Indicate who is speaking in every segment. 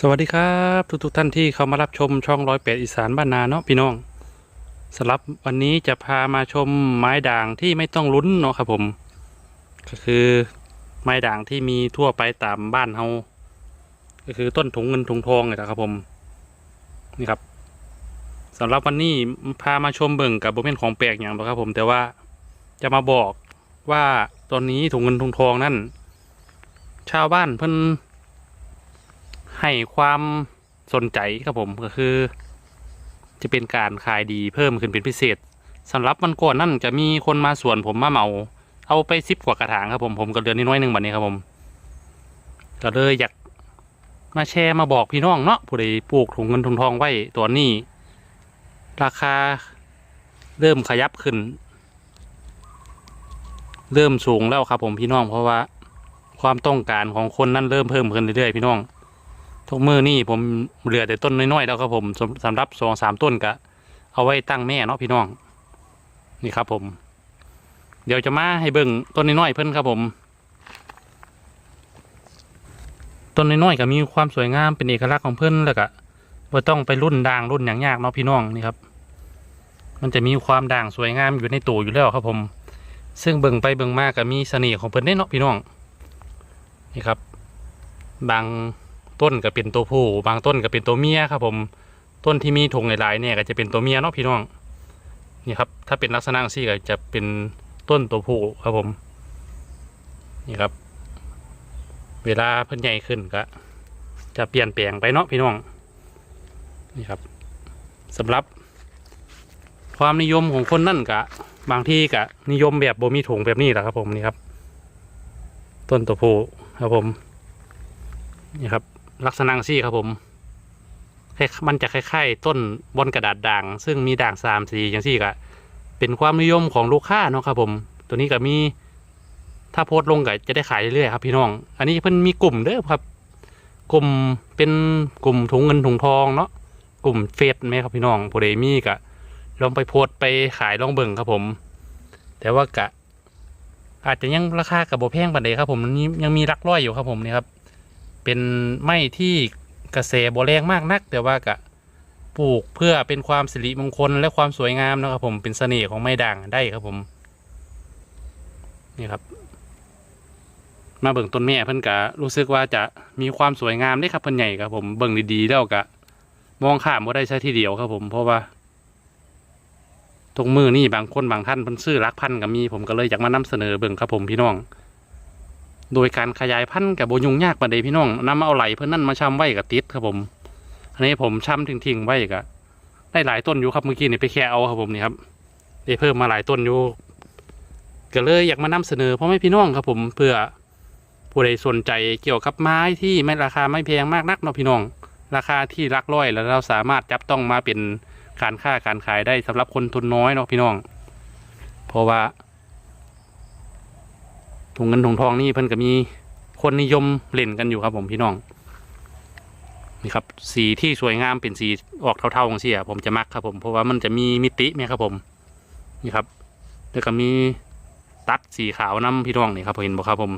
Speaker 1: สวัสดีครับ ทุกทุกๆท่านที่เข้ามารับชมช่องร้อยแปดอีสานบ้านนาเนาะพี่น้องสำหรับวันนี้จะพามาชมไม้ด่างที่ไม่ต้องลุ้นเนาะครับผม ก็คือไม้ด่างที่มีทั่วไปตามบ้านเฮาก็คือต้นถุงเงินถุงทองเลยนะครับผมนี่ครับสำหรับวันนี้พามาชมเบิ่งกับโบเมนของแปลกอย่างหรอกครับผมแต่ว่าจะมาบอกว่าตอนนี้ถุงเงินถุงทองนั่นชาวบ้านเพิ่น ให้ความสนใจครับผมก็คือ จะเป็นการขายดีเพิ่มขึ้นเป็นพิเศษสำหรับวันก่อนนั่นจะมีคนมาสวนผมมาเหมาเอาไปซิบกว่ากระถางครับผมผมก็เดือนน้อยหนึ่งบัดนี้ครับผมก็เลยอยากมาแชร์มาบอกพี่น้องเนาะผู้ใดปลูกถุงเงินถุงทองไว้ตัวนี้ ราคาเริ่มขยับขึ้น เริ่มสูงแล้วครับผมพี่น้องเพราะว่า ความต้องการของคนนั้นเริ่มเพิ่มขึ้นเรื่อยๆพี่น้อง ทุกมือนี่ผมเหลือแต่ต้นน้อยๆแล้วครับผมสำสำหรับสองสามต้นก็เอาไว้ตั้งแม่เนาะพี่น้อง นี่ครับผม เดี๋ยวจะมาให้เบิ่งต้นน้อยๆเพิ่นครับผม ต้นน้อยๆก็มีความสวยงามเป็นเอกลักษณ์ของเพิ่นแล้วก็บ่ต้องไปรุ่นด่างรุ่นอย่างยากเนาะพี่น้องนี่ครับ มันจะมีความด่างสวยงามอยู่ในตัวอยู่แล้วครับผม ซึ่งเบิ่งไปเบิ่งมาก็มีเสน่ห์ของเพิ่นได้เนาะพี่น้อง นี่ครับ บาง ต้นก็เป็นตัวผู้ บางต้นก็เป็นตัวเมียครับ ผมต้นที่มีถุงหลายๆเนี่ยก็จะเป็นตัวเมียเนาะพี่น้องนี่ครับ ถ้าเป็นลักษณะซี่ก็จะเป็นต้นตัวผู้ครับผม นี่ครับ เวลาเพิ่นใหญ่ขึ้นก็จะเปลี่ยนแปลงไปเนาะพี่น้อง นี่ครับสำหรับ ความนิยมของคนนั่นกะ บางที่กะ นิยมแบบโบมีถุงแบบนี้แหละครับผมนี่ครับ ต้นตัวผู้ครับผม นี่ครับ ลักษณะซี่ครับผมคล้ายมันจะคล้ายๆ ต้นบอนกระดาษด่าง ซึ่งมีด่างสามสีอย่างซี่ก็เป็นความนิยมของลูกค้าเนาะครับผม ตัวนี้ก็มีถ้าโพสต์ลงก็จะได้ขายเรื่อยๆครับพี่น้อง อันนี้เพิ่นมีกลุ่มเด้อครับ กลุ่มเป็นกลุ่มถุงเงินถุงทองเนาะกลุ่มเฟซไหมครับพี่น้องผู้ใดมี่ก็ลองไปโพสต์ไปขายลองเบิ่งครับผม แต่ว่ากะ อาจจะยังราคากับโบแพงปานใดครับผมมันยังมีรักร้อยอยู่ครับผมนี่ครับ เป็นไม้ที่กระแสบแรงมากนัก แต่ว่ากะปลูกเพื่อเป็นความสิริมงคลและความสวยงามนะครับผมเป็นเสน่ห์ของไม้ด่างได้ครับผม นี่ครับ มาเบิ่งต้นแม่เพิ่นกะรู้สึกว่าจะมีความสวยงามได้ครับเพิ่นใหญ่ครับผมเบิ่งดีๆแล้วกะ มองข้ามบ่ได้ใช่ทีเดียวครับผมเพราะว่าตรงมือนี่บางคนบางท่านเพิ่นซื้อรักพันธุ์ก็มี ผมก็เลยอยากมานำเสนอเบิ่งครับผมพี่น้อง โดยการขยายพันธุ์กับโบยุงยากปานใดพี่น้องนำเอาไหลเพื่อนนั่นมาชำไว้กับติดครับผม อันนี้ผมชำทิ้งๆไว้กับได้หลายต้นอยู่ครับเมื่อกี้นี่ไปแค่เอาครับผมนี่ครับได้เพิ่มมาหลายต้นอยู่ก็เลยอยากมานำเสนอเพ่อแม่พี่น้องครับผมเพื่อผู้ใดสนใจเกี่ยวกับไม้ที่ไม่ราคาไม่แพงมากนักเนาะพี่น้อง ราคาที่รักร้อยแล้วเราสามารถจับต้องมาเป็นการค้าการขายได้สำหรับคนทุนน้อยเนาะพี่น้อง เพราะว่า ถุงเงินถุงทองนี่เพิ่นก็มีคนนิยมเล่นกันอยู่ครับ ผมพี่น้องนี่ครับสีที่สวยงามเป็นสีออกเทาๆของเสียผมจะมักครับ ผมเพราะว่ามันจะมีมิติไหมครับผมนี่ครับแล้วก็มีตัดสีขาวน้ำพี่น้องนี่ครับเห็นบ่ครับผม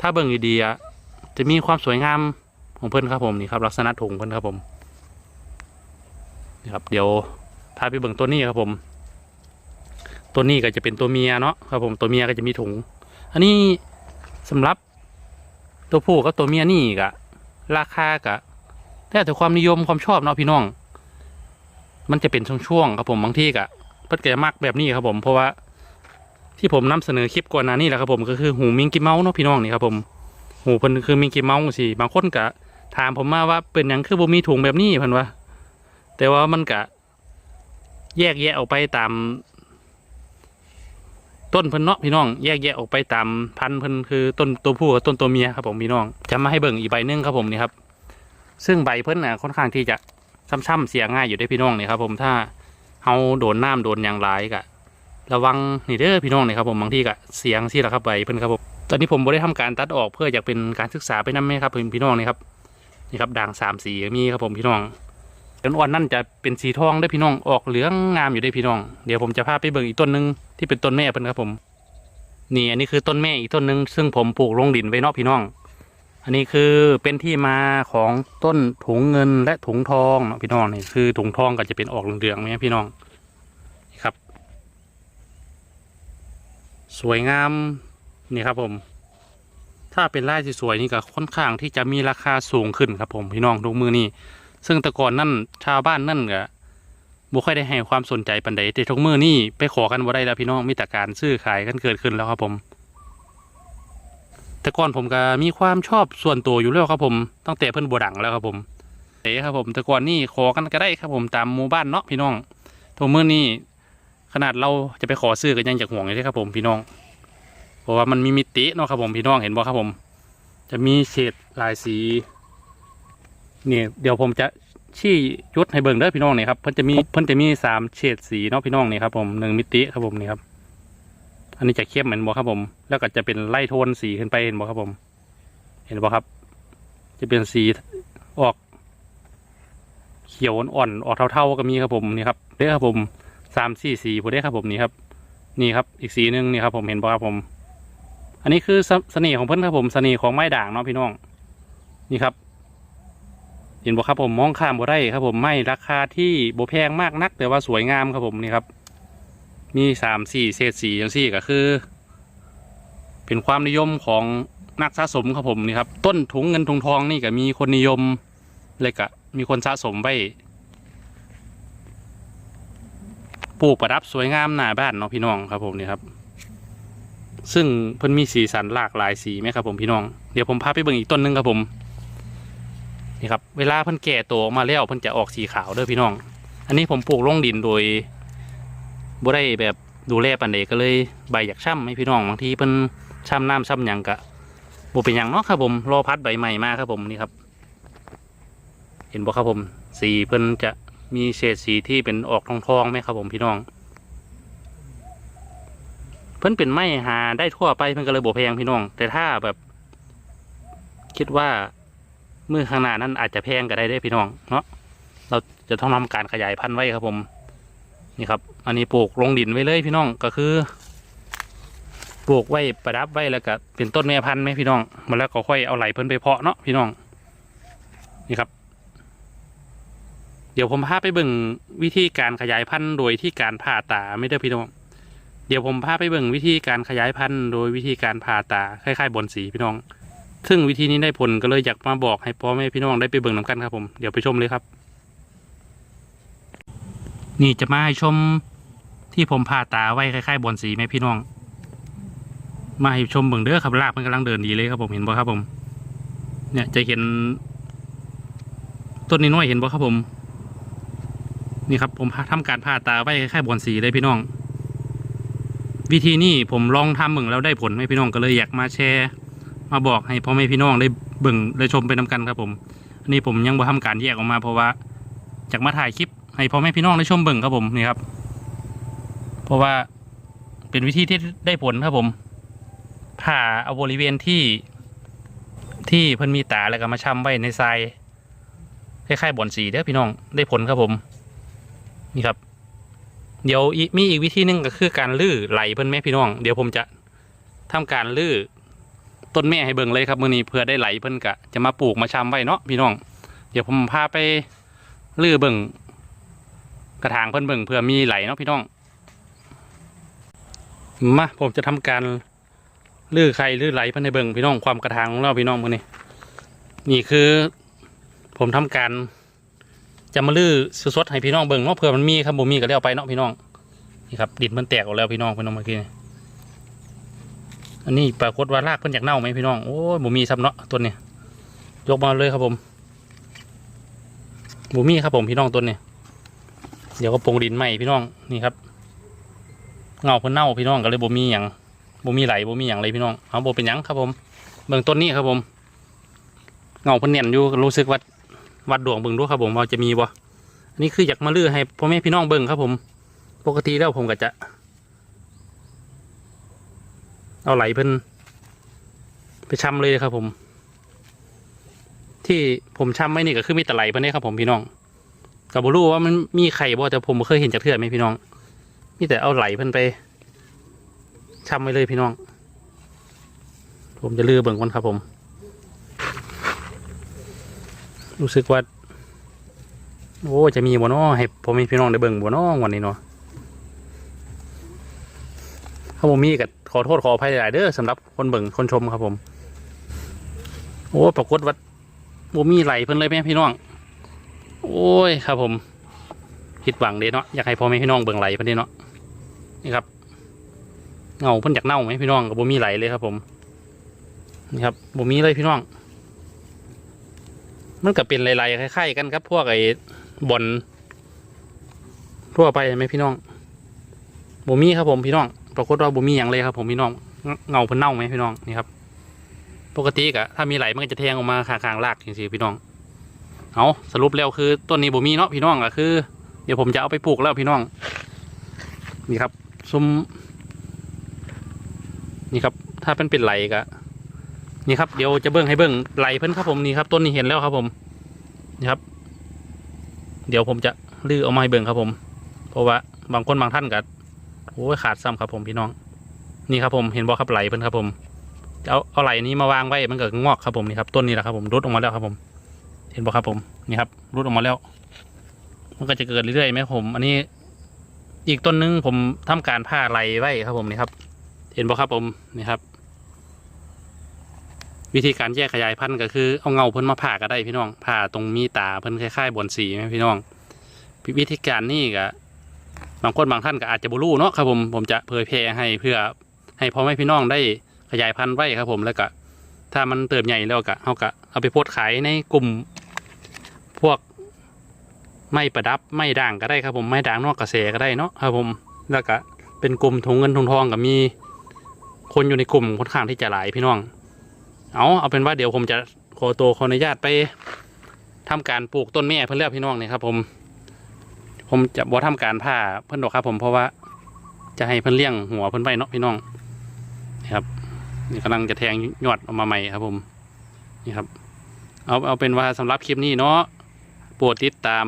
Speaker 1: ถ้าเบิ่งดีๆจะมีความสวยงามของเพิ่นครับผมนี่ครับลักษณะถุงเพิ่นครับผมนี่ครับ เดี๋ยวพาไปเบิ่งตัวนี้ครับผม ตัวนี้ก็จะเป็นตัวเมียเนาะครับผมตัวเมียก็จะมีถุง อันนี้สำหรับตัวผู้กับตัวเมียนี่กะราคากะแล้วแต่ความนิยมความชอบเนาะพี่น้อง มันจะเป็นช่วงๆครับผมบางที่กะเพิ่นก็จะมักแบบนี้ครับผมเพราะว่าที่ผมนำเสนอคลิปก่อนหน้านี้แหละครับผมก็คือหูมิงกี้เมาส์เนาะพี่น้องนี่ครับผมหูเพิ่นคือมิงกี้เมาส์สิบางคนกะถามผมมาว่าเป็นหยังคือบ่มีถุงแบบนี้เพิ่นว่าแต่ว่ามันกะแยกแยะออกไปตาม ต้นเพิ่นเนาะพี่น้องแยกแยะออกไปตามพันธุ์เพิ่นคือต้นตัวผู้กับต้นตัวเมียครับผมพี่น้องจะมาให้เบิ่งอีกใบหนึงครับผมนี่ครับ ซึ่งใบเพิ่นน่ะค่อนข้างที่จะช้ำๆเสียง่ายอยู่ได้พี่น้องนี่ครับผมถ้าเฮาโดนน้ำโดนอย่างไรกะระวังนี่เด้อพี่น้องนี่ครับผมบางทีกะเสียงที่ละครับใบเพิ่นครับผมตอนนี้ผมบ่ได้ทำการตัดออกเพื่ออยากเป็นการศึกษาไปนำแม่ครับพี่น้องนี่ครับนี่ครับด่างสามสีมีครับผมพี่น้อง ต้นอ่อนนั่นจะเป็นสีทองได้พี่น้องออกเหลืองงามอยู่ได้พี่น้อง เดี๋ยวผมจะพาไปเบิ่งอีกต้นหนึ่งที่เป็นต้นแม่เพิ่นครับผม นี่อันนี้คือต้นแม่อีกต้นหนึ่งซึ่งผมปลูกลงดินไว้นอกพี่น้อง อันนี้คือเป็นที่มาของต้นถุงเงินและถุงทองเนาะพี่น้องนี่คือถุงทองก็จะเป็นออกเหลืองๆไหมพี่น้องครับ สวยงามนี่ครับผม ถ้าเป็นลายสวยๆนี่ก็ค่อนข้างที่จะมีราคาสูงขึ้นครับผมพี่น้องทุกมือนี่ ซึ่งแต่ก่อนนั่นชาวบ้านนั่นก็บ่ค่อยได้ให้ความสนใจปันใดแต่ทุกมือนี่ไปขอกันบ่ได้แล้วพี่น้องมีแต่การซื้อขายกันเกิดขึ้นแล้วครับผม แต่ก่อนผมก็มีความชอบส่วนตัวอยู่แล้วครับผมตั้งแต่เพิ่นบดังแล้วครับผมเตะครับผม แต่ก่อนนี่ขอกันก็ได้ครับผมตามหมู่บ้านเนาะพี่น้องทุกมือนี่ขนาดเราจะไปขอซื้อก็ยังอยากห่วงเลยครับผมพี่น้อง เพราะว่ามันมีมิติเนาะครับผมพี่น้องเห็นบ่ครับผม จะมีเฉดลายสี นี่เดี๋ยวผมจะชี้ยุดให้เบิ่งเด้อพี่น้องนี่ครับเพิ่นจะมีเพิ่นจะมีสามเฉดสีเนาะพี่น้องนี่ครับผมหนึ่งมิติครับผมนี่ครับ อันนี้จะเข้มเหมือนบ่ครับผม แล้วก็จะเป็นไล่โทนสีขึ้นไปเห็นบ่ครับผม เห็นบ่ครับ จะเป็นสีออกเขียวอ่อนๆออกเท่าๆก็มีครับผมนี่ครับเด้อครับผมสามสี่สีผมได้ครับผมนี่ครับ นี่ครับ อีกสีหนึ่งนี่ครับผมเห็นบ่ครับผม อันนี้คือเสเสน่ห์ของเพิ่นครับผมเสน่ห์ของไม้ด่างเนาะพี่น้อง นี่ครับ เห็นบ่ครับผมมองข้ามบ่ได้ครับผมไม้ราคาที่บ่แพงมากนัก แต่ว่าสวยงามครับผมนี่ครับ มีสามสี่เศษสีอย่างสี่ก็คือ เป็นความนิยมของนักสะสมครับผมนี่ครับ ต้นถุงเงินถุงทองนี่ก็มีคนนิยมเลยก็มีคนสะสมไว้ปลูกประดับสวยงามหน้าบ้านเนาะพี่น้องครับผมนี่ครับ ซึ่งเพิ่นมีสีสันหลากหลายสีไหมครับผมพี่น้องเดี๋ยวผมพาไปเบิ่งอีกต้นหนึงครับผม นี่ครับเวลาเพิ่นแก่ตัวออกมาแล้วเพิ่นจะออกสีขาวเด้อพี่น้อง อันนี้ผมปลูกลงดินโดยบ่ได้แบบดูแลปานใดก็เลยใบอยากช่ำให้พี่น้องบางทีเพิ่นช่ำน้ำช่ำหยังกะบ่เป็นหยังเนาะครับผมรอพัดใบใหม่มาครับผมนี่ครับ เห็นบ่ครับผม สีเพิ่นจะมีเฉดสีที่เป็นออกทองทองไหมครับผมพี่น้อง เพิ่นเป็นไม้หาได้ทั่วไปเพิ่นก็เลยบ่แพงพี่น้อง แต่ถ้าแบบ คิดว่า มือข้างหน้านั้นอาจจะแพงก็ได้เด้พี่น้องเนาะเราจะต้องทำการขยายพันธุ์ไว้ครับผม นี่ครับ อันนี้ปลูกลงดินไว้เลยพี่น้องก็คือปลูกไว้ประดับไว้แล้วก็เป็นต้นแม่พันธุ์ไหมพี่น้องมาแล้วก็ค่อยเอาไหลเพิ่นไปเพาะเนาะพี่น้อง นี่ครับ เดี๋ยวผมพาไปเบิ่งวิธีการขยายพันธุ์โดยที่การผ่าตาไม่ได้พี่น้อง เดี๋ยวผมพาไปเบิ่งวิธีการขยายพันธุ์โดยวิธีการผ่าตาคล้ายๆบนสีพี่น้อง ซึ่งวิธีนี้ได้ผลก็เลยอยากมาบอกให้พ่อแม่พี่น้องได้ไปเบิ่งน้ำกันครับผมเดี๋ยวไปชมเลยครับ นี่จะมาให้ชมที่ผมผ่าตาไว้คล้ายๆบอนสีไหมพี่น้อง มาให้ชมเบิ่งเด้อครับรากมันกำลังเดินดีเลยครับผมเห็นบ่ครับผม เนี่ยจะเห็น ต้นนี้น้อยเห็นบ่ครับผม นี่ครับผมทำการผ่าตาไว้คล้ายๆบอนสีเลยพี่น้อง วิธีนี้ผมลองทำเบิ่งแล้วได้ผลไหมพี่น้องก็เลยอยากมาแชร์ มาบอกให้พ่อแม่พี่น้องได้เบิ่งได้ชมไปนำกันครับผมอันนี้ผมยังบ่ทำการแยกออกมาเพราะว่าจากมาถ่ายคลิปให้พ่อแม่พี่น้องได้ชมเบิ่งครับผมนี่ครับ เพราะว่าเป็นวิธีที่ได้ผลครับผมผ่าเอาบริเวณที่ที่เพิ่นมีตาแล้วก็มาช่ำไว้ในทรายคล้ายๆบ่อนสีเด้อพี่น้องได้ผลครับผมนี่ครับ เดี๋ยวมีอีกวิธีหนึงก็คือการลื้อไหลเพิ่นแม่พี่น้อง เดี๋ยวผมจะทำการลื้อ ต้นแม่ให้เบิ่งเลยครับมือนี้เพื่อได้ไหลเพิ่นกะจะมาปลูกมาชำไว้เนาะพี่น้อง เดี๋ยวผมพาไปลื้อเบิ่งกระถางเพิ่นเบิ่งเพื่อมีไหลเนาะพี่น้องมาผมจะทำการลื้อไข่ลื้อไหลเพิ่นให้เบิ่งพี่น้องความกระถางของเราพี่น้องมือนี้นี่คือ ผมทำการจะมาลื้อสดๆให้พี่น้องเบิ่งเนาะเผื่อมันมีครับบ่มีก็แล้วไปเนาะพี่น้องนี่ครับดินมันแตกออกแล้วพี่น้องพี่น้องเมื่อกี้ อันนี้ปรากฏว่ารากเพิ่นอยากเน่าไหมพี่น้อง โอ้ยบ่มีซ้ำเนาะต้นนี้ยกมาเลยครับผมบ่มีครับผมพี่น้องต้นนี้เดี๋ยวก็ปลงดินใหม่พี่น้องนี่ครับเงาเพิ่นเน่าพี่น้องก็เลยบ่มีหยังบ่มีไหลบ่มีหยังเลยพี่น้องเอาบ่เป็นยังครับผมเบิ่งต้นนี้ครับผมเงาเพิ่นเนียนอยู่รู้สึกว่าวัดดวงเบิ่งดูครับผมว่าจะมีบ่อันนี้คืออยากมาลื้อให้พ่อแม่พี่น้องเบิ่งครับผม ปกติแล้วผมก็จะ เอาไหลเพิ่นไปช้ำเลยครับผม ที่ผมช้ำไม่นี่ก็คือมีแต่ไหลเพิ่นนี่ครับผมพี่น้องกับบรู้ว่ามันมีไข่บ่แต่ผมเคยเห็นจากเทือไหมพี่น้อง มีแต่เอาไหลเพิ่นไปช้ำไปเลยพี่น้อง ผมจะลือเบิ่งก่อนครับผม รู้สึกว่าโอ้จะมีบ่เนาะให้พ่อแม่พี่น้องได้เบิ่งบ่เนาะวันนี้เนาะ ถ้าบ่มีก็ขอโทษขออภัยหลายๆเด้อสำหรับคนเบิ่งคนชมครับผม โอ้ปรากฏว่าบ่มีไหลเพิ่นเลยแม่พี่น้อง โอ้ยครับ ผมผิดหวังเด้เนาะอยากให้พ่อแม่พี่น้องเบิ่งไหลเพิ่นเด้เนาะนี่ครับเงาเพิ่นอยากเน่าไหมพี่น้องก็บ่มีไหลเลยครับ ผมนี่ครับบ่มีเลยพี่น้อง มันก็เป็นไหลๆคล้ายๆกันครับ พวกไอ้บอลทั่วไปไหมพี่น้องบ่มีครับผมพี่น้อง ปรากฏว่าบ่มีอย่างเลยครับ ผมพี่น้องเงาเพิ่นเน่าไหมพี่น้องนี่ครับ ปกติกะถ้ามีไหลมันก็จะแทงออกมาข้างๆรากจริงๆพี่น้องเอาสรุปแล้วคือต้นนี้บ่มีเนาะพี่น้องก็คือ เดี๋ยวผมจะเอาไปปลูกแล้วพี่น้อง นี่ครับซุ้มนี่ครับ ถ้าเป็นเป็นไหลกะนี่ครับเดี๋ยวจะเบิ้งให้เบิ้งไหลเพิ่นครับผมนี่ครับต้นนี้เห็นแล้วครับผมนี่ครับ เดี๋ยวผมจะลื้อเอามาให้เบิ้งครับผม เพราะว่าบางคนบางท่านก็ โอ้ยขาดซ้ำครับผมพี่น้อง นี่ครับผมเห็นบ่ครับไหลเพิ่นครับผมเอาเอาไหลนี้มาวางไว้มันเก็งอกครับผมนี่ครับต้นนี้แหละครับผมรุดออกมาแล้วครับผม เห็นบ่ครับผมนี่ครับรุดออกมาแล้ว มันก็จะเกิดเรื่อยๆไหมผม อันนี้ อีกต้นนึงผมทำการผ่าไหลไว้ครับผมนี่ครับ เห็นบ่ครับผมนี่ครับ วิธีการแยกขยายพันธุ์ก็คือเอาเงาเพิ่นมาผ่าก็ได้พี่น้องผ่าตรงมีตาเพิ่นคล้ายๆบนสีไหมพี่น้องวิธีการนี่ก็ บางคนบางท่านก็อาจจะบรู้เนาะครับผมผมจะเผยแพร่ให้เพื่อให้พ่อแม่พี่น้องได้ขยายพันธุ์ไว้ครับผมแล้วก็ถ้ามันเติบใหญ่แล้วก็เอาก็เอาไปโพสขายในกลุ่มพวกไม้ประดับไม้ด่างก็ได้ครับผมไม้ด่างนอกกระแสก็ได้เนาะครับผมแล้วก็เป็นกลุ่มถุงเงินถุงทองก็มี คนอยู่ในกลุ่มค่อนข้างที่จะหลายพี่น้อง เอาเอาเป็นว่าเดี๋ยวผมจะขอตัวขออนุญาตไปทำการปลูกต้นแม่เพื่อเลือกพี่น้องเนี่ยครับผม ผมจะบ่ทำการผ่าเพื่อนดอกครับ ผมเพราะว่า จะให้เพื่อนเลี้ยงหัวเพื่อนไปเนาะพี่น้องนี่ครับนี่กำลังจะแทงยอดออกมาใหม่ครับ ผมนี่ครับ เอาเอาเป็นว่าสำหรับคลิปนี้เนาะโปรดติดตาม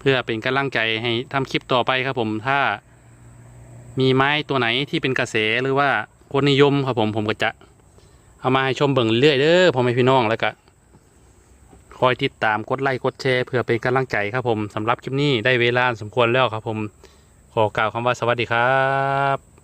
Speaker 1: เพื่อเป็นกำลังใจให้ทำคลิปต่อไปครับ ผมถ้า มีไม้ตัวไหนที่เป็นกระแสหรือว่าคนนิยมครับผมผมก็จะ เอามาให้ชมเบิ่งเรื่อยเด้อพ่อแม่พี่น้องแล้วก็ คอยติดตามกดไลค์กดแชร์เพื่อเป็นกำลังใจครับผมสำหรับคลิปนี้ได้เวลาสมควรแล้วครับผม ขอกล่าวคำว่าสวัสดีครับ